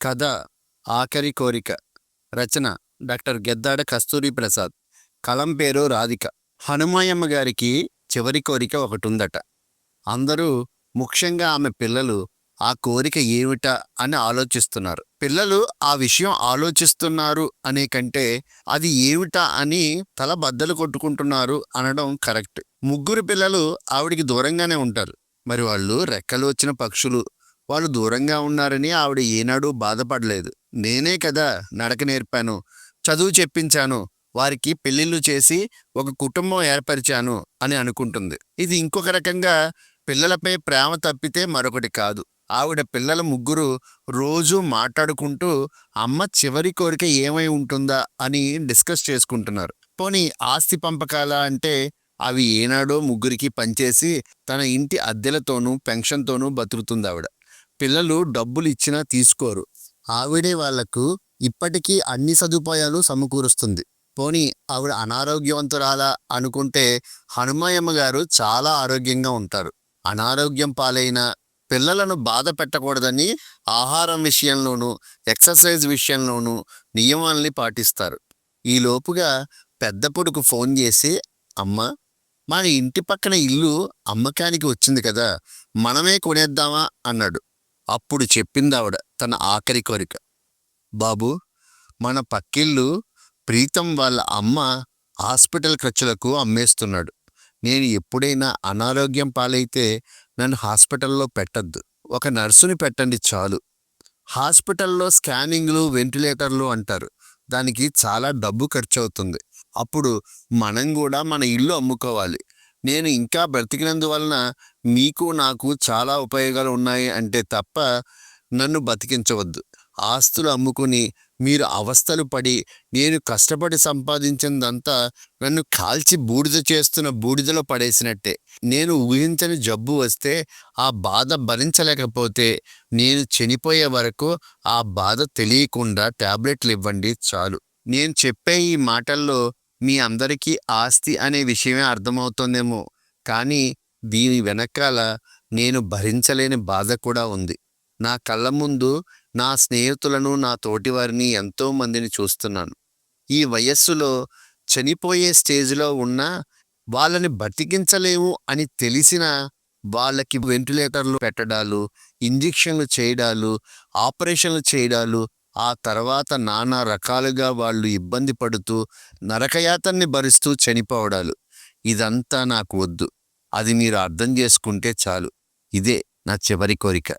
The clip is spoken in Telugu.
కథ ఆఖరి కోరిక. రచన డాక్టర్ గెద్దాడ కస్తూరి ప్రసాద్. కలం పేరు రాధిక. హనుమాయమ్మ గారికి చివరి కోరిక ఒకటి ఉందట అందరూ ముఖ్యంగా ఆమె పిల్లలు ఆ కోరిక ఏమిటా అని ఆలోచిస్తున్నారు. పిల్లలు ఆ విషయం ఆలోచిస్తున్నారు అనే కంటే అది ఏమిటా అని తల బద్దలు కొట్టుకుంటున్నారు అనడం కరెక్ట్. ముగ్గురు పిల్లలు ఆవిడికి దూరంగానే ఉంటారు. మరి వాళ్ళు రెక్కలు వచ్చిన పక్షులు వాళ్ళు దూరంగా ఉన్నారని ఆవిడ ఏనాడూ బాధపడలేదు. నేనే కదా నడక నేర్పాను చదువు చెప్పించాను వారికి పెళ్ళిళ్ళు చేసి ఒక కుటుంబం ఏర్పరిచాను అని అనుకుంటుంది. ఇది ఇంకొక రకంగా పిల్లలపై ప్రేమ తప్పితే మరొకటి కాదు. ఆవిడ పిల్లల ముగ్గురు రోజూ మాట్లాడుకుంటూ అమ్మ చివరి కోరిక ఏమై ఉంటుందా? అని డిస్కస్ చేసుకుంటున్నారు. పోనీ ఆస్తి పంపకాల అంటే అవి ఏనాడో ముగ్గురికి పనిచేసి తన ఇంటి అద్దెలతోనూ పెన్షన్తోనూ బతుకుతుంది ఆవిడ. పిల్లలు డబ్బులు ఇచ్చినా తీసుకోరు. ఆవిడే వాళ్ళకు ఇప్పటికీ అన్ని సదుపాయాలు సమకూరుస్తుంది. పోనీ ఆవిడ అనారోగ్యవంతురాలా అనుకుంటే హనుమాయమ్మ గారు చాలా ఆరోగ్యంగా ఉంటారు. అనారోగ్యం పాలైన పిల్లలను బాధ పెట్టకూడదని ఆహారం విషయంలోనూ ఎక్సర్సైజ్ విషయంలోనూ నియమాల్ని పాటిస్తారు. ఈ లోపుగా పెద్ద పొడుకు ఫోన్ చేసి అమ్మ మన ఇంటి పక్కన ఇల్లు అమ్మకానికి వచ్చింది కదా మనమే కొనేద్దామా? అన్నాడు. అప్పుడు చెప్పింది ఆవిడ తన ఆఖరి కోరిక. బాబు మన పక్కిళ్ళు ప్రీతం వాళ్ళ అమ్మ హాస్పిటల్ ఖర్చులకు అమ్మేస్తున్నాడు. నేను ఎప్పుడైనా అనారోగ్యం పాలైతే నన్ను హాస్పిటల్లో పెట్టద్దు. ఒక నర్సుని పెట్టండి చాలు. హాస్పిటల్లో స్కానింగ్లు వెంటిలేటర్లు అంటారు. దానికి చాలా డబ్బు ఖర్చు అవుతుంది అప్పుడు మనం కూడా మన ఇల్లు అమ్ముకోవాలి. నేను ఇంకా బ్రతికినందువలన మీకు నాకు చాలా ఉపయోగాలు ఉన్నాయి అంటే తప్ప నన్ను బతికించవద్దు. ఆస్తులు అమ్ముకుని మీరు అవస్థలు పడి నేను కష్టపడి సంపాదించిందంతా నన్ను కాల్చి బూడిద చేస్తున్న బూడిదలో పడేసినట్టే. నేను ఊహించని జబ్బు వస్తే ఆ బాధ భరించలేకపోతే నేను చనిపోయే వరకు ఆ బాధ తెలియకుండా టాబ్లెట్లు ఇవ్వండి చాలు. నేను చెప్పే ఈ మాటల్లో మీ అందరికీ ఆస్తి అనే విషయమే అర్థమవుతోందేమో. కానీ దీని వెనకాల నేను భరించలేని బాధ కూడా ఉంది. నా కళ్ళ ముందు నా స్నేహితులను నా తోటివారిని ఎంతో మందిని చూస్తున్నాను. ఈ వయస్సులో చనిపోయే స్టేజ్లో ఉన్న వాళ్ళని బతికించలేము అని తెలిసిన వాళ్ళకి వెంటిలేటర్లు పెట్టడాలు ఇంజెక్షన్లు చేయడాలు ఆపరేషన్లు చేయడాలు ఆ తర్వాత నానా రకాలుగా వాళ్ళు ఇబ్బంది పడుతూ నరకయాతన్ని భరిస్తూ చనిపోవడాలు. ఇదంతా నాకు వద్దు. అది మీరు అర్థం చేసుకుంటే చాలు. ఇదే నా చివరి కోరిక.